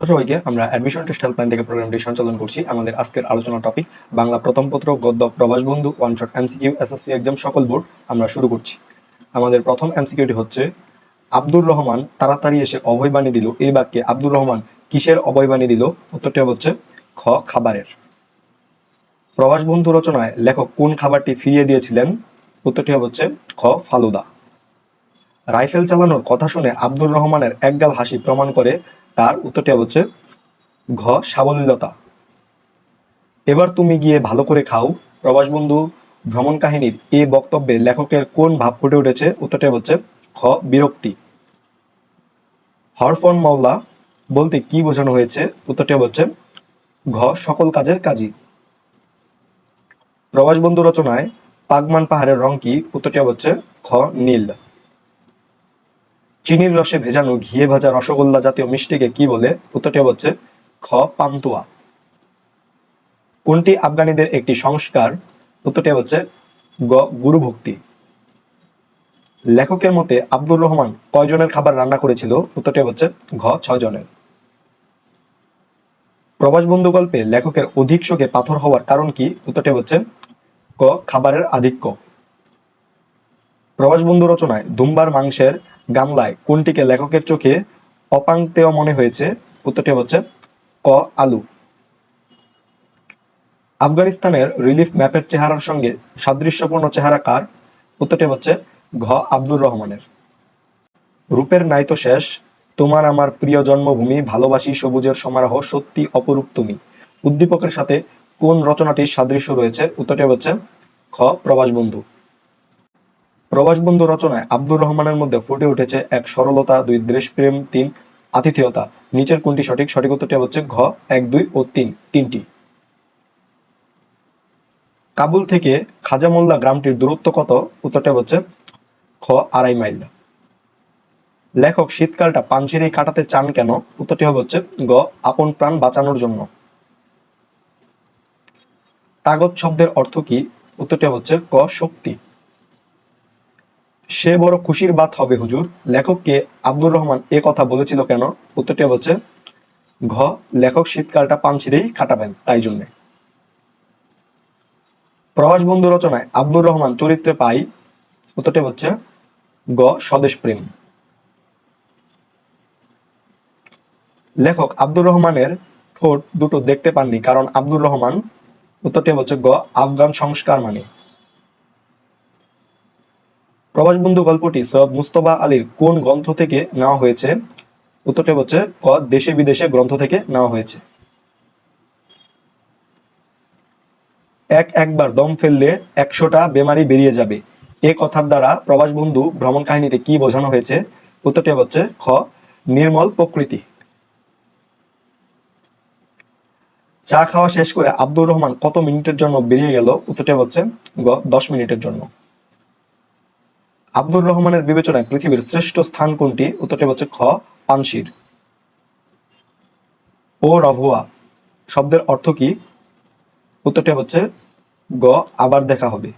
সবাইকে আমরা admission test helpline থেকে প্রোগ্রামটি সঞ্চালন করছি। আমাদের আজকের আলোচনা টপিক বাংলা প্রথম পত্র, গদ্য, প্রবাস বন্ধু one shot MCQ SSC exam সকল বোর্ড আমরা শুরু করছি। আমাদের প্রথম এমসিকিউটি হচ্ছে, আব্দুর রহমান তাড়াতাড়ি এসে অভয় বাণী দিল। এই বাক্যে আব্দুর রহমান কিসের অভয় বাণী দিল? উত্তরটি হচ্ছে, খ, খাবারের। প্রবাস বন্ধু রচনায় লেখক কোন খাবারটি ফিরিয়ে দিয়েছিলেন? উত্তরটি হচ্ছে, খ, ফালুদা। রাইফেল চালানোর কথা শুনে আব্দুর রহমানের একগাল হাসি প্রমাণ করে, তার উত্তরটি হচ্ছে, ঘ, সাবলীলতা। এবার তুমি গিয়ে ভালো করে খাও। প্রবাস বন্ধু, ভ্রমণ কাহিনীর এই বক্তব্যে লেখকের কোন ভাব ফুটে উঠেছে? উত্তরটি হচ্ছে খ বিরক্তি। হরফন মাওলা বলতে কি বোঝানো হয়েছে? উত্তরটি হচ্ছে, ঘ, সকল কাজের কাজী প্রবাস বন্ধু রচনায় পাগমান পাহাড়ের রং কি? উত্তরটি হচ্ছে খ নীল। চিনির রসে ভেজানো ঘিয়ে ভাজা রসগোল্লা জাতীয় মিষ্টিকে কি বলে? উত্তরটি হচ্ছে খ, পান্তুয়া। কোনটি আফগানিদের একটি সংস্কার? উত্তরটি হচ্ছে গ, গুরুভক্তি। লেখকের মতে আব্দুর রহমান কয়জনের খাবার রান্না করেছিল? উত্তরটি হচ্ছে ঘ ছয় জনের প্রবাস বন্ধু গল্পে লেখকের অধিক শোকে পাথর হওয়ার কারণ কি? উত্তরটি হচ্ছে ক, খাবারের আধিক্য। প্রবাস বন্ধু রচনায় দুম্বার মাংসের গামলায় কোনটিকে লেখকের চোখে অপাংতেয় মনে হয়েছে? উত্তরটি হচ্ছে ক, আলু। আফগানিস্তানের রিলিফ ম্যাপের চেহারার সঙ্গে সাদৃশ্যপূর্ণ চেহারা কার? উত্তরটি হচ্ছে ঘ, আব্দুর রহমানের। রূপের নাইতো শেষ। তোমার আমার প্রিয় জন্মভূমি, ভালোবাসি সবুজের সমারোহ, সত্যি অপরূপ তুমি। উদ্দীপকের সাথে কোন রচনাটির সাদৃশ্য রয়েছে? উত্তরটি হচ্ছে খ প্রবাস বন্ধু প্রবাস বন্ধু রচনায় আব্দুর রহমানের মধ্যে ফুটে উঠেছে এক সরলতা, দুই দেশপ্রেম, তিন আতিথেয়তা। নিচের কোনটি সঠিক সঠিক উত্তরটি হচ্ছে ঘ, এক, দুই ও তিন, তিনটি। কাবুল থেকে খাজামোল্লা গ্রামটির দূরত্ব কত? উত্তরটা হচ্ছে খ, আড়াই মাইল। লেখক, শীতকালটা পাঞ্চিরেই কাটাতে চান কেন? উত্তরটি হবে হচ্ছে গ, আপন প্রাণ বাঁচানোর জন্য। তাগত শব্দের অর্থ কি? উত্তরটি হচ্ছে ক, শক্তি। সে বড় খুশির বাত হবে, হুজুর। লেখককে আব্দুর রহমান এ কথা বলেছিল কেন? উত্তরটি হচ্ছে, ঘ, লেখক শীতকালটা পান ছিঁড়েই কাটাবেন, তাই জন্যে। প্রবাস বন্ধু রচনায় আব্দুর রহমান চরিত্রে পাই, উত্তরটি হচ্ছে, গ, স্বদেশ প্রেম। লেখক আব্দুর রহমানের ঠোঁট দুটো দেখতে পাননি, কারণ আব্দুর রহমান, উত্তরটি হচ্ছে, গ, আফগান সংস্কার মানে। প্রবাস বন্ধু গল্পটি সৈয়দ মুস্তফা আলীর কোন গ্রন্থ থেকে নেওয়া হয়েছে? উত্তরটি হচ্ছে, ক, দেশে বিদেশে গ্রন্থ থেকে নেওয়া হয়েছে। এক একবার দম ফেললে একশোটা বেমারি বেরিয়ে যাবে। এ কথার দ্বারা প্রবাস বন্ধু ভ্রমণ কাহিনীতে কি বোঝানো হয়েছে? উত্তরটি হচ্ছে, খ, নির্মল প্রকৃতি। চা খাওয়া শেষ করে আব্দুর রহমান কত মিনিটের জন্য বেরিয়ে গেল? উত্তরটি হচ্ছে, গ, দশ মিনিটের জন্য। আব্দুর রহমানের বিবেচনায় পৃথিবীর শ্রেষ্ঠ স্থান কোনটি? উত্তরটি হচ্ছে খ পানশির ও রভুয়া, শব্দের অর্থ কি? উত্তরটি হচ্ছে গ, আবার দেখা হবে।